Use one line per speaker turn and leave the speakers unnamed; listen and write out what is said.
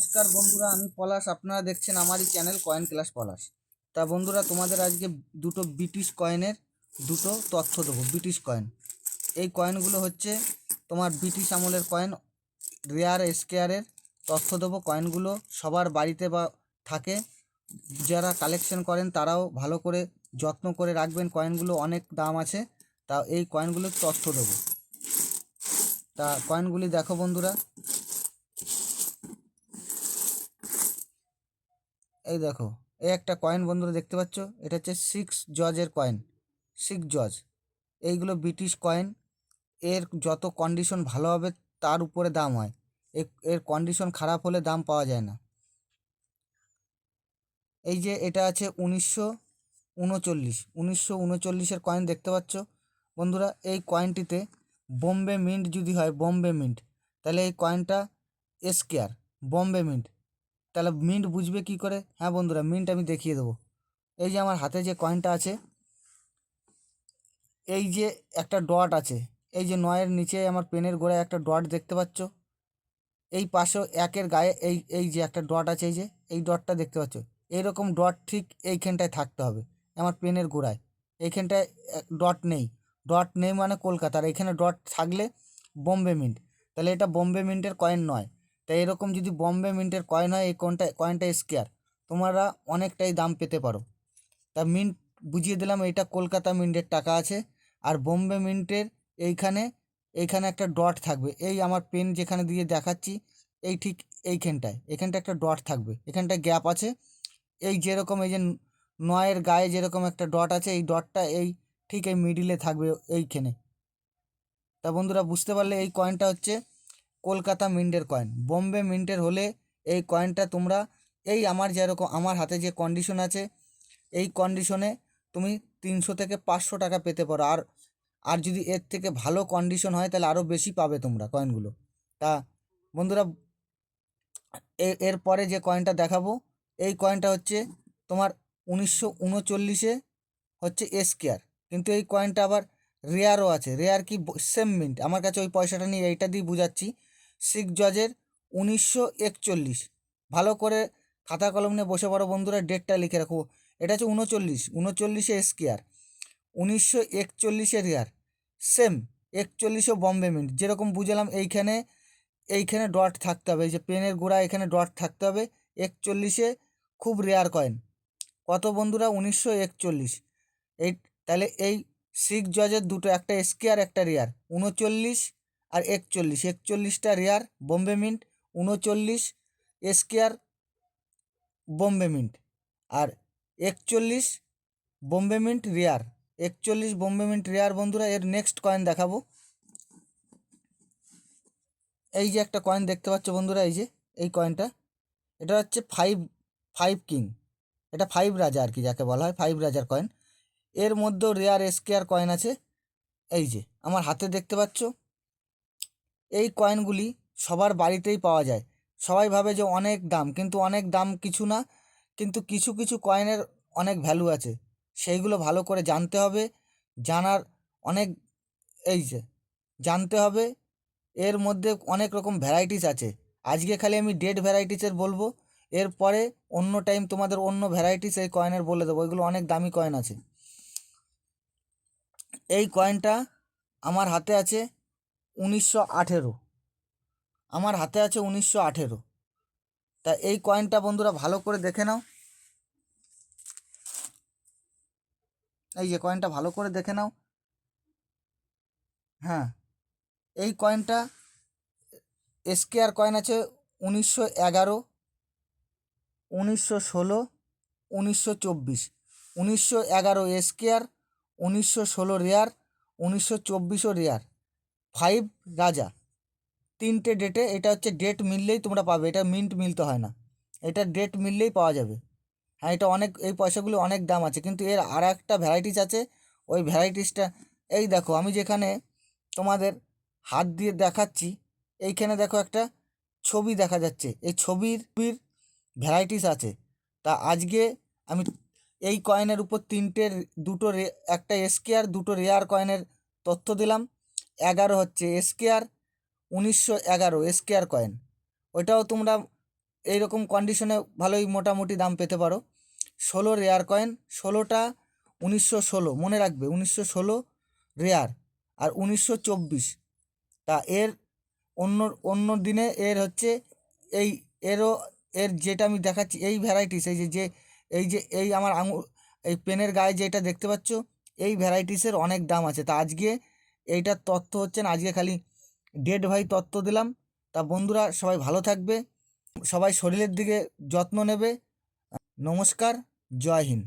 নমস্কার বন্ধুরা, আমি পলাশ। আপনারা দেখছেন আমারই চ্যানেল কয়েন ক্লাস পলাশ। তা বন্ধুরা, তোমাদের আজকে দুটো ব্রিটিশ কয়েনের দুটো তথ্য দেবো, ব্রিটিশ কয়েন। এই কয়েনগুলো হচ্ছে তোমার ব্রিটিশ আমলের কয়েন, রেয়ার স্কেয়ারের তথ্য দেবো। কয়েনগুলো সবার বাড়িতে বা থাকে। যারা কালেকশন করেন, তারাও ভালো করে যত্ন করে রাখবেন। কয়েনগুলো অনেক দাম আছে, তা এই কয়েনগুলোর তথ্য দেবো। তা কয়েনগুলি দেখো বন্ধুরা এই দেখো, এই একটা কয়েন বন্ধুরা দেখতে পাচ্ছ? এটা হচ্ছে সিক্স জজের কয়েন সিক্স জজ এইগুলো ব্রিটিশ কয়েন এর যত কন্ডিশন ভালো হবে তার উপরে দাম হয়। এর কন্ডিশন খারাপ হলে দাম পাওয়া যায় না। এই যে এটা আছে উনিশশো উনচল্লিশ, উনিশশো উনচল্লিশের কয়েন দেখতে পাচ্ছ? বন্ধুরা, এই কয়েনটিতে বোম্বে মিন্ট যদি হয় বোম্বে মিন্ট তাহলে এই কয়েনটা এসকেয়ার বোম্বে মিন্ট তাহলে মিন্ট বুঝবে কি করে? হ্যাঁ বন্ধুরা মিন্ট আমি দেখিয়ে দেবো। এই যে আমার হাতে যে কয়েনটা আছে, এই যে একটা ডট আছে, এই যে নয়ের নিচে আমার পেনের গোড়ায় একটা ডট দেখতে পাচ্ছ? এই পাশেও একের গায়ে এই এই যে একটা ডট আছে, এই যে, এই ডটটা দেখতে পাচ্ছ? এইরকম ডট ঠিক এইখানটায় থাকতে হবে, আমার পেনের গোড়ায়। এইখানটায় ডট নেই। ডট নেই মানে কলকাতার। এখানে ডট থাকলে বোম্বে মিন্ট তাহলে এটা বোম্বে মিন্টের কয়েন নয়। তাই এরকম যদি বম্বে মিন্টের কয়েন হয়, এই কোনটা, কয়েনটা স্কেয়ার তোমরা অনেকটাই দাম পেতে পারো। তা মিন্ট, বুঝিয়ে দিলাম, এইটা কলকাতা মিন্টের টাকা আছে। আর বোম্বে মিন্টের এইখানে এইখানে একটা ডট থাকবে। এই আমার পেন যেখানে দিয়ে দেখাচ্ছি, এই ঠিক এইখানটায়। এখানটা একটা ডট থাকবে। এখানটায় গ্যাপ আছে। এই যেরকম, এই যে নয়ের গায়ে যেরকম একটা ডট আছে, এই ডটটা এই ঠিক এই মিডিলে থাকবে এইখানে। তা বন্ধুরা, বুঝতে পারলে এই কয়েনটা হচ্ছে কলকাতা মিন্টের কয়েন বোম্বে মিন্টের হলে এই কয়েনটা তোমরা, এই আমার যেরকম, আমার হাতে যে কন্ডিশন আছে, এই কন্ডিশনে তুমি তিনশো থেকে পাঁচশো টাকা পেতে পারো। আর আর যদি এর থেকে ভালো কন্ডিশন হয়, তাহলে আরও বেশি পাবে তোমরা কয়েনগুলো তা, বন্ধুরা, এ- এরপরে যে কয়েনটা দেখাবো, এই কয়েনটা হচ্ছে তোমার উনিশশো উনচল্লিশে হচ্ছে এসকেয়ার কিন্তু এই কয়েনটা আবার রেয়ারও আছে রেয়ার কি সেম মিন্ট আমার কাছে ওই পয়সাটা নিয়ে এইটা দিয়ে বুঝাচ্ছি। শিখ জজের উনিশশো একচল্লিশ। ভালো করে খাতা কলম নিয়ে বসে পড়ো বন্ধুরা, ডেটটা লিখে রাখো। এটা হচ্ছে উনচল্লিশ। উনচল্লিশে এসকেয়ার। উনিশশো একচল্লিশে রেয়ার সেম একচল্লিশও বম্বে মিন্ট। যেরকম বুঝলাম এইখানে এইখানে ডট থাকতে হবে। এই যে পেনের গোড়া, এখানে ডট থাকতে হবে। একচল্লিশে খুব রেয়ার কয়েন কত বন্ধুরা? উনিশশো একচল্লিশ। এই, তাহলে এই সিক্স জজের দুটো, একটা স্কেয়ার একটা রেয়ার উনচল্লিশ আর একচল্লিশ। একচল্লিশটা রেয়ার বোম্বে মিন্ট উনচল্লিশ স্কেয়ার বোম্বে মিন্ট আর একচল্লিশ বোম্বে মিন্ট রেয়ার একচল্লিশ বোম্বে মিন্ট রেয়ার বন্ধুরা, এর নেক্সট কয়েন দেখাবো। এই যে একটা কয়েন দেখতে পাচ্ছ বন্ধুরা, এই যে, এই কয়েনটা এটা হচ্ছে ফাইভ ফাইভ কিং এটা ফাইভ রাজা আর কি, যাকে বলা হয় ফাইভ রাজার কয়েন এর মধ্যেও রেয়ার স্কেয়ার কয়েন আছে। এই যে, আমার হাতে দেখতে পাচ্ছ। এই কয়েনগুলি সবার বাড়িতেই পাওয়া যায়। সবাই ভাবে যে অনেক দাম, কিন্তু অনেক দাম কিছু না, কিন্তু কিছু কিছু কয়েনের অনেক ভ্যালু আছে। সেইগুলো ভালো করে জানতে হবে, জানার অনেক, এই যে, জানতে হবে, এর মধ্যে অনেক রকম ভ্যারাইটিস আছে। আজকে খালি আমি ডেড ভ্যারাইটিসের বলব, এরপরে অন্য টাইম তোমাদের অন্য ভ্যারাইটিস এই কয়েনের বলে দেবো, এগুলো অনেক দামি কয়েন আছে। এই কয়েনটা আমার হাতে আছে উনিশশো আঠেরো। আমার হাতে আছে উনিশশো আঠেরো। তা এই কয়েনটা বন্ধুরা ভালো করে দেখে নাও। এই যে কয়েনটা ভালো করে দেখে নাও। হ্যাঁ এই কয়েনটা এসকেআর কয়েন আছে উনিশশো এগারো, উনিশশো ষোলো, উনিশশো চব্বিশ। উনিশশো এগারো এসকেআর উনিশশো ষোলো রেয়ার উনিশশো চব্বিশও রেয়ার ফাইভ রাজা। তিনটে ডেটে এটা হচ্ছে ডেট মিললেই তোমরা পাবে, এটা মিন্ট মিলতে হয় না। এটা ডেট মিললেই পাওয়া যাবে। হ্যাঁ এটা অনেক, এই পয়সাগুলো অনেক দাম আছে, কিন্তু এর আর একটা ভ্যারাইটিস আছে, ওই ভ্যারাইটিসটা এই দেখো, আমি যেখানে তোমাদের হাত দিয়ে দেখাচ্ছি, এইখানে দেখো একটা ছবি দেখা যাচ্ছে। এই ছবির ভ্যারাইটিস আছে। তা আজকে আমি এই কয়েনের উপর তিনটে দুটো রে, একটা এসকেয়ার দুটো রেয়ার কয়েনের তথ্য দিলাম। এগারো হচ্ছে এসকেয়ার উনিশশো এগারো এসকেয়ার কয়েন ওইটাও তোমরা এইরকম কন্ডিশনে ভালোই মোটামুটি দাম পেতে পারো। ষোলো রেয়ার কয়েন ষোলোটা উনিশশো ষোলো, মনে রাখবে উনিশশো ষোলো রেয়ার আর উনিশশো চব্বিশ। তা এর অন্য অন্য দিনে এর হচ্ছে এই এরও, এর যেটা আমি দেখাচ্ছি, এই ভ্যারাইটিস এই যে যে, এই যে, এই আমার আঙুল, এই পেনের গায়ে যেটা দেখতে পাচ্ছ, এই ভ্যারাইটিসের অনেক দাম আছে। তা আজকে এইটার তথ্য হচ্ছে না আজকে খালি ডেড ভাই তত্ত্ব দিলাম। তা বন্ধুরা, সবাই ভালো থাকবে। সবাই শরীরের দিকে যত্ন নেবে। নমস্কার, জয় হিন্দ।